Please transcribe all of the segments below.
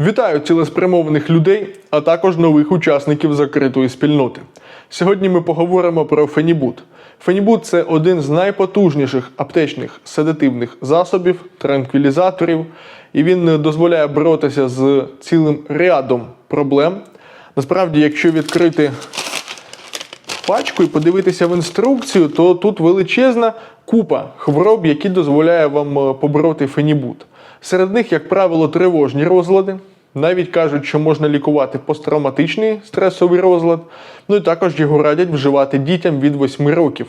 Вітаю цілеспрямованих людей, а також нових учасників закритої спільноти. Сьогодні ми поговоримо про фенібут. Фенібут це один з найпотужніших аптечних седативних засобів, транквілізаторів, і він дозволяє боротися з цілим рядом проблем. Насправді, якщо відкрити пачку і подивитися в інструкцію, то тут величезна купа хвороб, які дозволяє вам е, побороти фенібут. Серед них, як правило, тривожні розлади. Навіть кажуть, що можна лікувати посттравматичний стресовий розлад. Ну і також його радять вживати дітям від 8 років.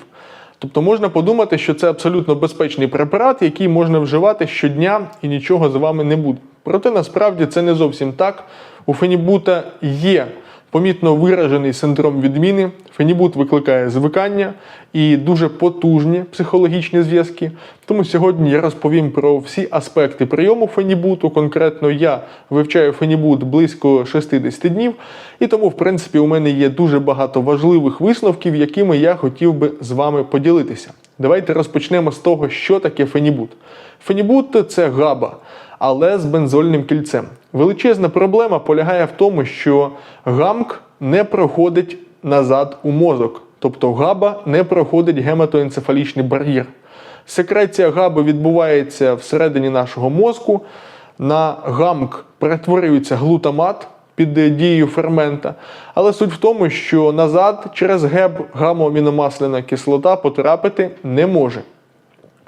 Тобто можна подумати, що це абсолютно безпечний препарат, який можна вживати щодня і нічого з вами не буде. Проте насправді це не зовсім так. У фенібута є помітно виражений синдром відміни. Фенібут викликає звикання і дуже потужні психологічні зв'язки. Тому сьогодні я розповім про всі аспекти прийому фенібуту. Конкретно я вивчаю фенібут близько 60 днів, і тому, в принципі, у мене є дуже багато важливих висновків, якими я хотів би з вами поділитися. Давайте розпочнемо з того, що таке фенібут. Фенібут це габа, але з бензольним кільцем. Величезна проблема полягає в тому, що гамк не проходить назад у мозок, тобто габа не проходить гематоенцефалічний бар'єр. Секреція габи відбувається всередині нашого мозку. На гамк перетворюється глутамат під дією фермента. Але суть в тому, що назад через геб гамоаміномасляна кислота потрапити не може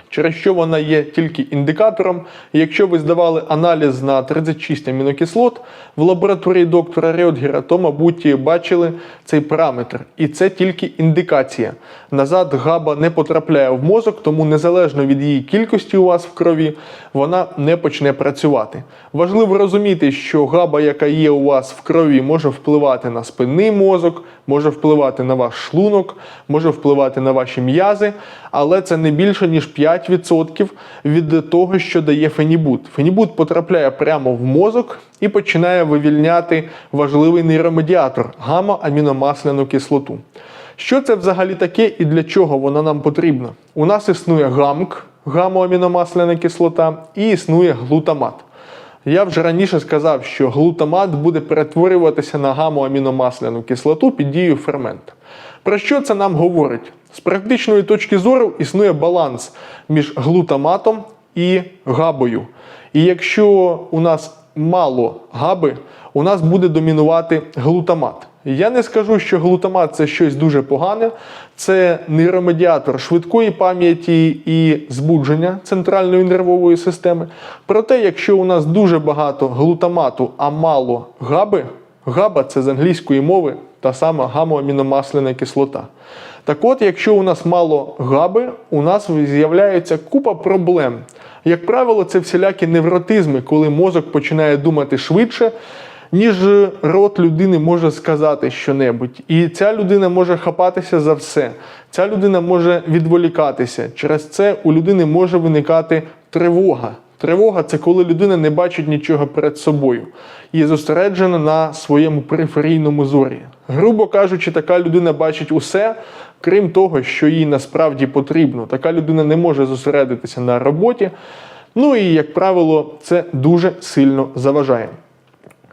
через що вона є тільки індикатором. Якщо ви здавали аналіз на 36 амінокислот в лабораторії доктора Рьотгера, то, мабуть, бачили цей параметр. І це тільки індикація. Назад габа не потрапляє в мозок, тому незалежно від її кількості у вас в крові, вона не почне працювати. Важливо розуміти, що габа, яка є у вас в крові, може впливати на спинний мозок, може впливати на ваш шлунок, може впливати на ваші м'язи, але це не більше ніж 5% від того, що дає фенібут. Фенібут потрапляє прямо в мозок і починає вивільняти важливий нейромедіатор гамма-аміномасляну кислоту. Що це взагалі таке і для чого вона нам потрібна? У нас існує гамк, гамма-аміномасляна кислота, і існує глутамат. Я вже раніше сказав, що глутамат буде перетворюватися на гамоаміномасляну кислоту під дією ферменту. Про що це нам говорить? З практичної точки зору існує баланс між глутаматом і габою. І якщо у нас мало габи, у нас буде домінувати глутамат. Я не скажу, що глутамат це щось дуже погане, це нейромедіатор швидкої пам'яті і збудження центральної нервової системи. Проте, якщо у нас дуже багато глутамату, а мало габи, габа це з англійської мови та сама гамоаміномасляна кислота. Так от, якщо у нас мало габи, у нас з'являється купа проблем. Як правило, це всілякі невротизми, коли мозок починає думати швидше, ніж рот людини може сказати щонебудь. І ця людина може хапатися за все. Ця людина може відволікатися. Через це у людини може виникати тривога. Тривога це коли людина не бачить нічого перед собою і зосереджена на своєму периферійному зорі. Грубо кажучи, така людина бачить усе, крім того, що їй насправді потрібно. Така людина не може зосередитися на роботі. Ну і, як правило, це дуже сильно заважає.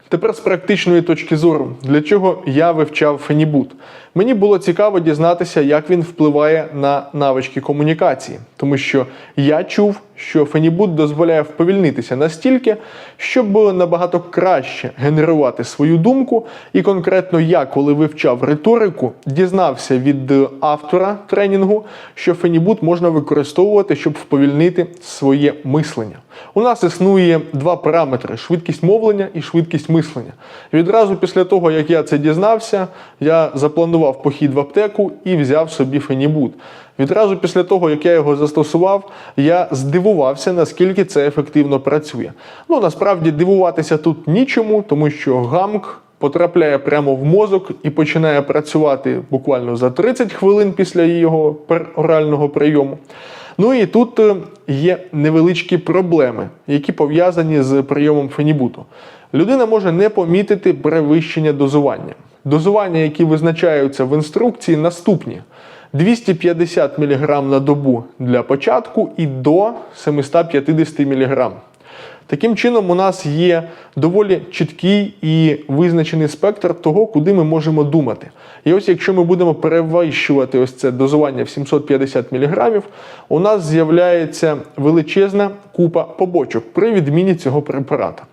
Тепер з практичної точки зору, для чого я вивчав фенібут. Мені було цікаво дізнатися, як він впливає на навички комунікації, тому що я чув, що фенібут дозволяє вповільнитися настільки, щоб набагато краще генерувати свою думку. І конкретно я, коли вивчав риторику, дізнався від автора тренінгу, що фенібут можна використовувати, щоб вповільнити своє мислення. У нас існує два параметри: швидкість мовлення і швидкість мислення. Відразу після того, як я це дізнався, я запланував похід в аптеку і взяв собі фенібут. Відразу після того, як я його застосував, я здивувався, наскільки це ефективно працює. Ну насправді дивуватися тут нічому, тому що гамк. Потрапляє прямо в мозок і починає працювати буквально за 30 хвилин після його орального прийому. Ну і тут е, є невеличкі проблеми, які пов'язані з прийомом фенібуту. Людина може не помітити перевищення дозування. Дозування, які визначаються в інструкції, наступні: 250 мг на добу для початку і до 750 мг. Таким чином, у нас є доволі чіткий і визначений спектр того, куди ми можемо думати. І ось якщо ми будемо перевищувати ось це дозування в 750 мг, у нас з'являється величезна купа побочок при відміні цього препарата.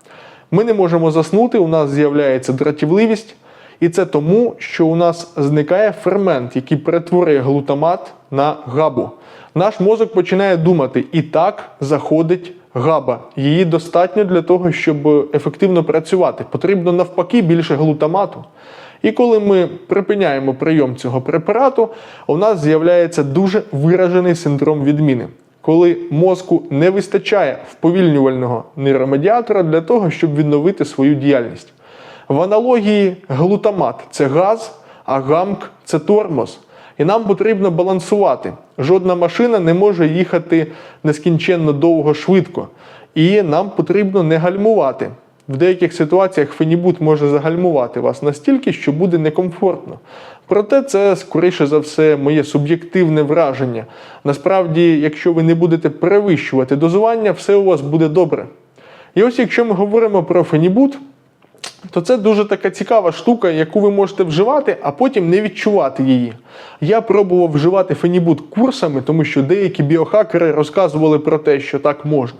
Ми не можемо заснути, у нас з'являється дратівливість, і це тому, що у нас зникає фермент, який перетворює глутамат на габу. Наш мозок починає думати, і так заходить габа. Її достатньо для того, щоб ефективно працювати. Потрібно навпаки більше глутамату. І коли ми припиняємо прийом цього препарату, у нас з'являється дуже виражений синдром відміни, коли мозку не вистачає вповільнювального нейромедіатора для того, щоб відновити свою діяльність. В аналогії глутамат це газ, а гамк це тормоз. І нам потрібно балансувати. Жодна машина не може їхати нескінченно довго швидко. І нам потрібно не гальмувати. В деяких ситуаціях фенібут може загальмувати вас настільки, що буде некомфортно. Проте це, скоріше за все, моє суб'єктивне враження. Насправді, якщо ви не будете перевищувати дозування, все у вас буде добре. І ось якщо ми говоримо про фенібут, то це дуже така цікава штука, яку ви можете вживати, а потім не відчувати її. Я пробував вживати фенібут курсами, тому що деякі біохакери розказували про те, що так можна.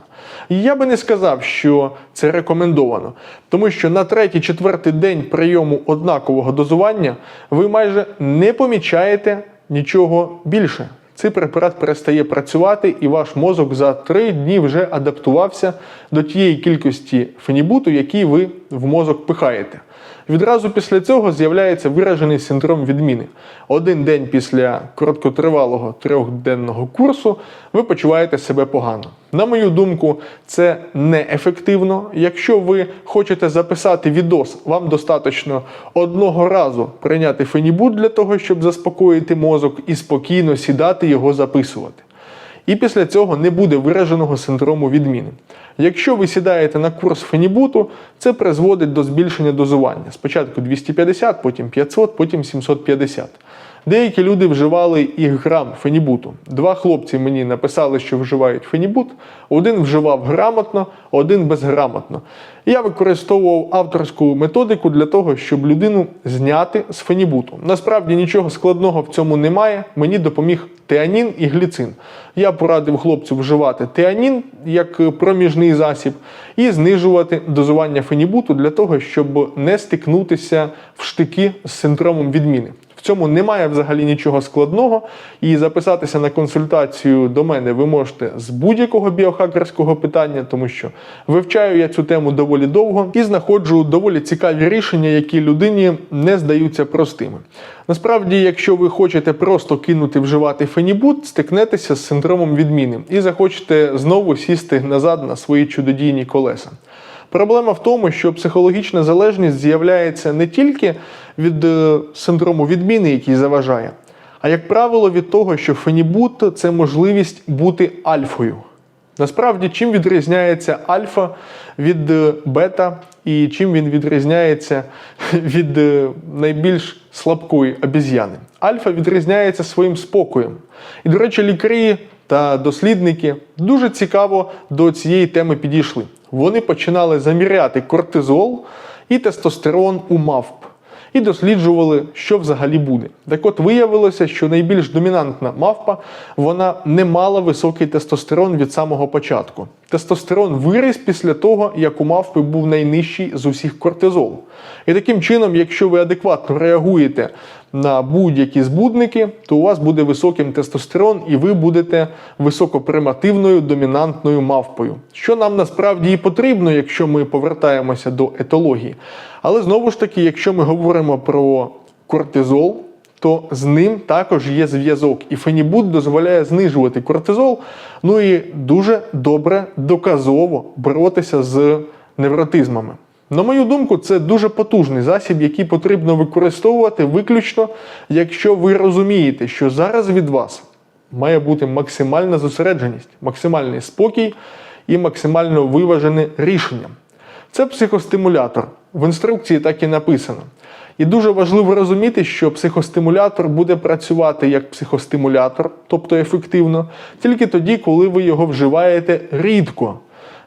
І я би не сказав, що це рекомендовано, тому що на третій-четвертий день прийому однакового дозування ви майже не помічаєте нічого більше. Цей препарат перестає працювати, і ваш мозок за три дні вже адаптувався до тієї кількості фенібуту, який ви в мозок пихаєте. Відразу після цього з'являється виражений синдром відміни. Один день після короткотривалого трьохденного курсу ви почуваєте себе погано. На мою думку, це неефективно. Якщо ви хочете записати відос, вам достатньо одного разу прийняти фенібут для того, щоб заспокоїти мозок і спокійно сідати його записувати. І після цього не буде вираженого синдрому відміни. Якщо ви сідаєте на курс фенібуту, це призводить до збільшення дозування. Спочатку 250, потім 500, потім 750. Деякі люди вживали і грам фенібуту. Два хлопці мені написали, що вживають фенібут. Один вживав грамотно, один безграмотно. Я використовував авторську методику для того, щоб людину зняти з фенібуту. Насправді нічого складного в цьому немає. Мені допоміг теанін і гліцин. Я порадив хлопцю вживати теанін як проміжний засіб і знижувати дозування фенібуту для того, щоб не стикнутися в штики з синдромом відміни. Цьому немає взагалі нічого складного, і записатися на консультацію до мене ви можете з будь-якого біохакерського питання, тому що вивчаю я цю тему доволі довго і знаходжу доволі цікаві рішення, які людині не здаються простими. Насправді, якщо ви хочете просто кинути вживати фенібут, стикнетеся з синдромом відміни і захочете знову сісти назад на свої чудодійні колеса. Проблема в тому, що психологічна залежність з'являється не тільки від е, синдрому відміни, який заважає, а як правило, від того, що фенібут це можливість бути альфою. Насправді, чим відрізняється альфа від е, бета, і чим він відрізняється від е, найбільш слабкої обіз'яни? Альфа відрізняється своїм спокоєм. І, до речі, лікарі та дослідники дуже цікаво до цієї теми підійшли. Вони починали заміряти кортизол і тестостерон у мавп і досліджували, що взагалі буде. Так от виявилося, що найбільш домінантна мавпа вона не мала високий тестостерон від самого початку. Тестостерон виріс після того, як у мавпи був найнижчий з усіх кортизол. І таким чином, якщо ви адекватно реагуєте на будь-які збудники, то у вас буде високим тестостерон, і ви будете високопримативною домінантною мавпою. Що нам насправді і потрібно, якщо ми повертаємося до етології. Але знову ж таки, якщо ми говоримо про кортизол, то з ним також є зв'язок. І фенібут дозволяє знижувати кортизол, ну і дуже добре доказово боротися з невротизмами. На мою думку, це дуже потужний засіб, який потрібно використовувати виключно, якщо ви розумієте, що зараз від вас має бути максимальна зосередженість, максимальний спокій і максимально виважене рішення. Це психостимулятор. В інструкції так і написано. І дуже важливо розуміти, що психостимулятор буде працювати як психостимулятор, тобто ефективно, тільки тоді, коли ви його вживаєте рідко.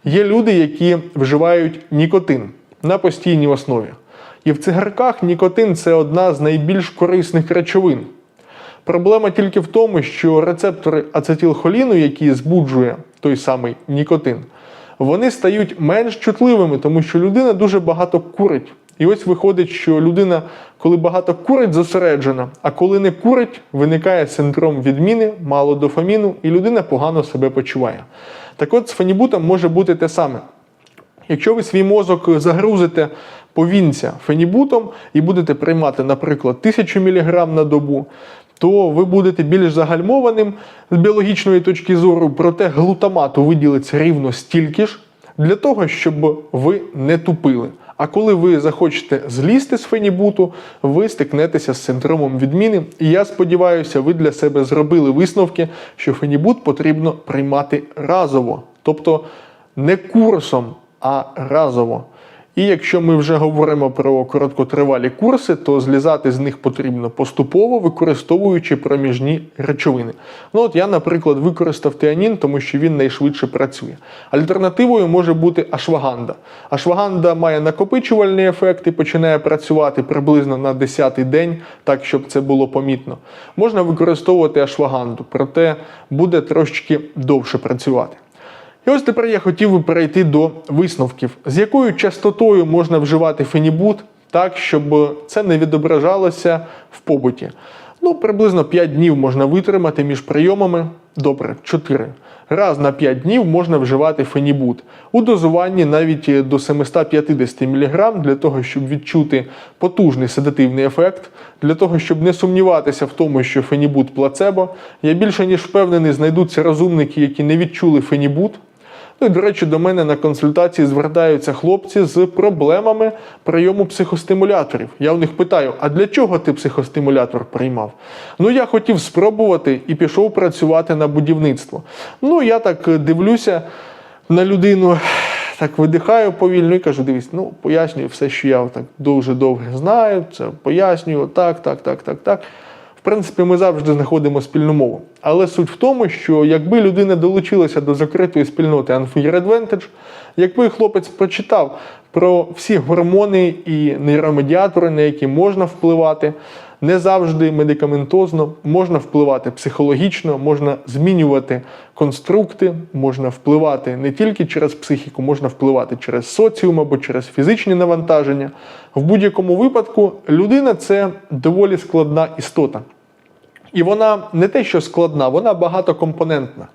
Є люди, які вживають нікотин на постійній основі. І в цигарках нікотин це одна з найбільш корисних речовин. Проблема тільки в тому, що рецептори ацетилхоліну, які збуджує той самий нікотин, вони стають менш чутливими, тому що людина дуже багато курить. І ось виходить, що людина, коли багато курить, зосереджена, а коли не курить, виникає синдром відміни, мало дофаміну, і людина погано себе почуває. Так от з фенібутом може бути те саме. Якщо ви свій мозок загрузите повінця фенібутом і будете приймати, наприклад, 1000 мг на добу, то ви будете більш загальмованим з біологічної точки зору, проте глутамату виділиться рівно стільки ж для того, щоб ви не тупили. А коли ви захочете злізти з фенібуту, ви стикнетеся з синдромом відміни. І я сподіваюся, ви для себе зробили висновки, що фенібут потрібно приймати разово, тобто не курсом, а разово. І якщо ми вже говоримо про короткотривалі курси, то злізати з них потрібно поступово, використовуючи проміжні речовини. Ну от я, наприклад, використав теанін, тому що він найшвидше працює. Альтернативою може бути ашваганда. Ашваганда має накопичувальний ефект і починає працювати приблизно на 10-й день, так щоб це було помітно. Можна використовувати ашваганду, проте буде трошечки довше працювати. І ось тепер я хотів би перейти до висновків, з якою частотою можна вживати фенібут так, щоб це не відображалося в побуті. Ну, приблизно 5 днів можна витримати між прийомами. Добре, 4. Раз на 5 днів можна вживати фенібут у дозуванні навіть до 750 мг для того, щоб відчути потужний седативний ефект, для того, щоб не сумніватися в тому, що фенібут плацебо. Я більше ніж впевнений, знайдуться розумники, які не відчули фенібут. Ну і, до речі, до мене на консультації звертаються хлопці з проблемами прийому психостимуляторів. Я у них питаю: а для чого ти психостимулятор приймав? Ну, я хотів спробувати і пішов працювати на будівництво. Ну, я так дивлюся на людину. Так видихаю повільно і кажу: дивись, ну пояснюю все, що я так дуже довго знаю. Це пояснюю, так, так, так, так, так. Принципі, ми завжди знаходимо спільну мову. Але суть в тому, що якби людина долучилася до закритої спільноти Unfair Advantage, якби хлопець прочитав про всі гормони і нейромедіатори, на які можна впливати, не завжди медикаментозно, можна впливати психологічно, можна змінювати конструкти, можна впливати не тільки через психіку, можна впливати через соціум або через фізичні навантаження. В будь-якому випадку людина це доволі складна істота. І вона не те, що складна, вона багатокомпонентна.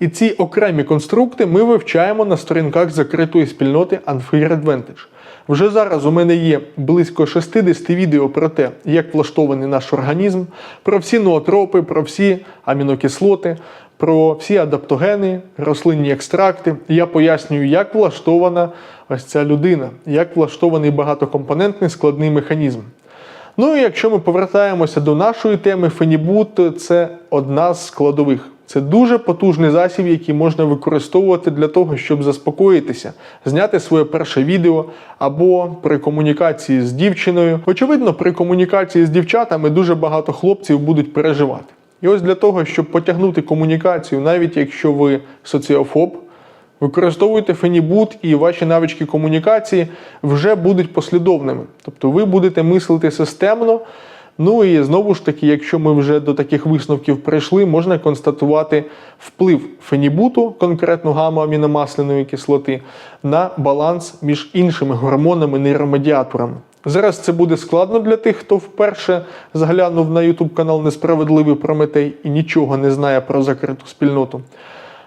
І ці окремі конструкти ми вивчаємо на сторінках закритої спільноти Unfair Advantage. Вже зараз у мене є близько 60 відео про те, як влаштований наш організм, про всі ноотропи, про всі амінокислоти, про всі адаптогени, рослинні екстракти. Я пояснюю, як влаштована ось ця людина, як влаштований багатокомпонентний складний механізм. Ну і якщо ми повертаємося до нашої теми, фенібут це одна з складових. Це дуже потужний засіб, який можна використовувати для того, щоб заспокоїтися, зняти своє перше відео або при комунікації з дівчиною. Очевидно, при комунікації з дівчатами дуже багато хлопців будуть переживати. І ось для того, щоб потягнути комунікацію, навіть якщо ви соціофоб, Використовуйте фенібут і ваші навички комунікації вже будуть послідовними. Тобто ви будете мислити системно. Ну і знову ж таки, якщо ми вже до таких висновків прийшли, можна констатувати вплив фенібуту, конкретно гамма-аміномасляної кислоти, на баланс між іншими гормонами нейромедіаторами. Зараз це буде складно для тих, хто вперше заглянув на YouTube канал Несправедливий Прометей і нічого не знає про закриту спільноту.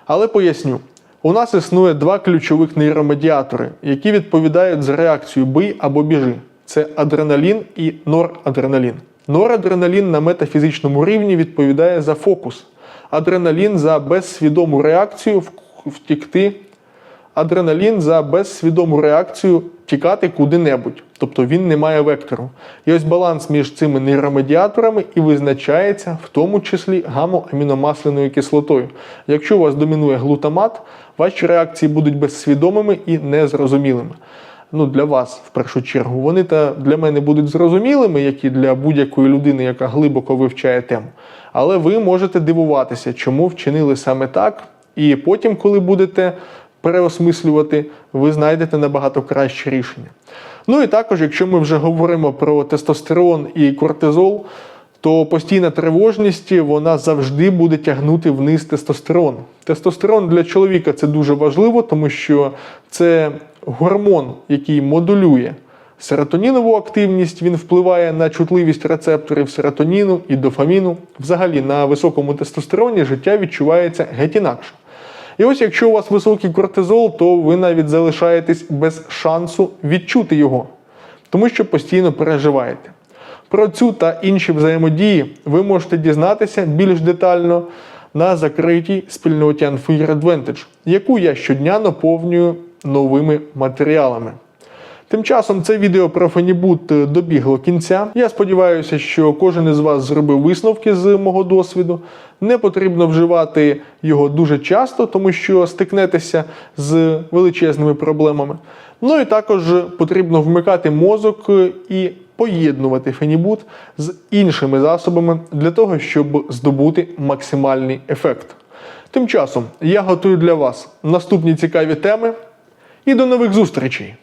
Але поясню. У нас існує два ключових нейромедіатори, які відповідають за реакцію бий або біжи. Це адреналін і норадреналін. Норадреналін на метафізичному рівні відповідає за фокус, адреналін за безсвідому реакцію втікти, адреналін за безсвідому реакцію тікати куди-небудь. Тобто він не має вектору. І ось баланс між цими нейромедіаторами і визначається в тому числі гамоаміномасляною кислотою. Якщо у вас домінує глутамат, ваші реакції будуть безсвідомими і незрозумілими. Ну, Для вас в першу чергу. Вони та для мене будуть зрозумілими, як і для будь-якої людини, яка глибоко вивчає тему. Але ви можете дивуватися, чому вчинили саме так. І потім, коли будете переосмислювати, ви знайдете набагато краще рішення. Ну і також, якщо ми вже говоримо про тестостерон і кортизол, то постійна тривожність вона завжди буде тягнути вниз тестостерон. Тестостерон для чоловіка це дуже важливо, тому що це гормон, який модулює серотонінову активність, він впливає на чутливість рецепторів серотоніну і дофаміну. Взагалі на високому тестостероні життя відчувається геть інакше. І ось якщо у вас високий кортизол, то ви навіть залишаєтесь без шансу відчути його, тому що постійно переживаєте. Про цю та інші взаємодії ви можете дізнатися більш детально на закритій спільноті Unfair Advantage, яку я щодня наповнюю новими матеріалами. Тим часом це відео про Фенібут е, добігло кінця. Я сподіваюся, що кожен із вас зробив висновки з мого досвіду. Не потрібно вживати його дуже часто, тому що стикнетеся з величезними проблемами. Ну і також потрібно вмикати мозок е, і поєднувати фенібут з іншими засобами для того, щоб здобути максимальний ефект. Тим часом я готую для вас наступні цікаві теми і до нових зустрічей!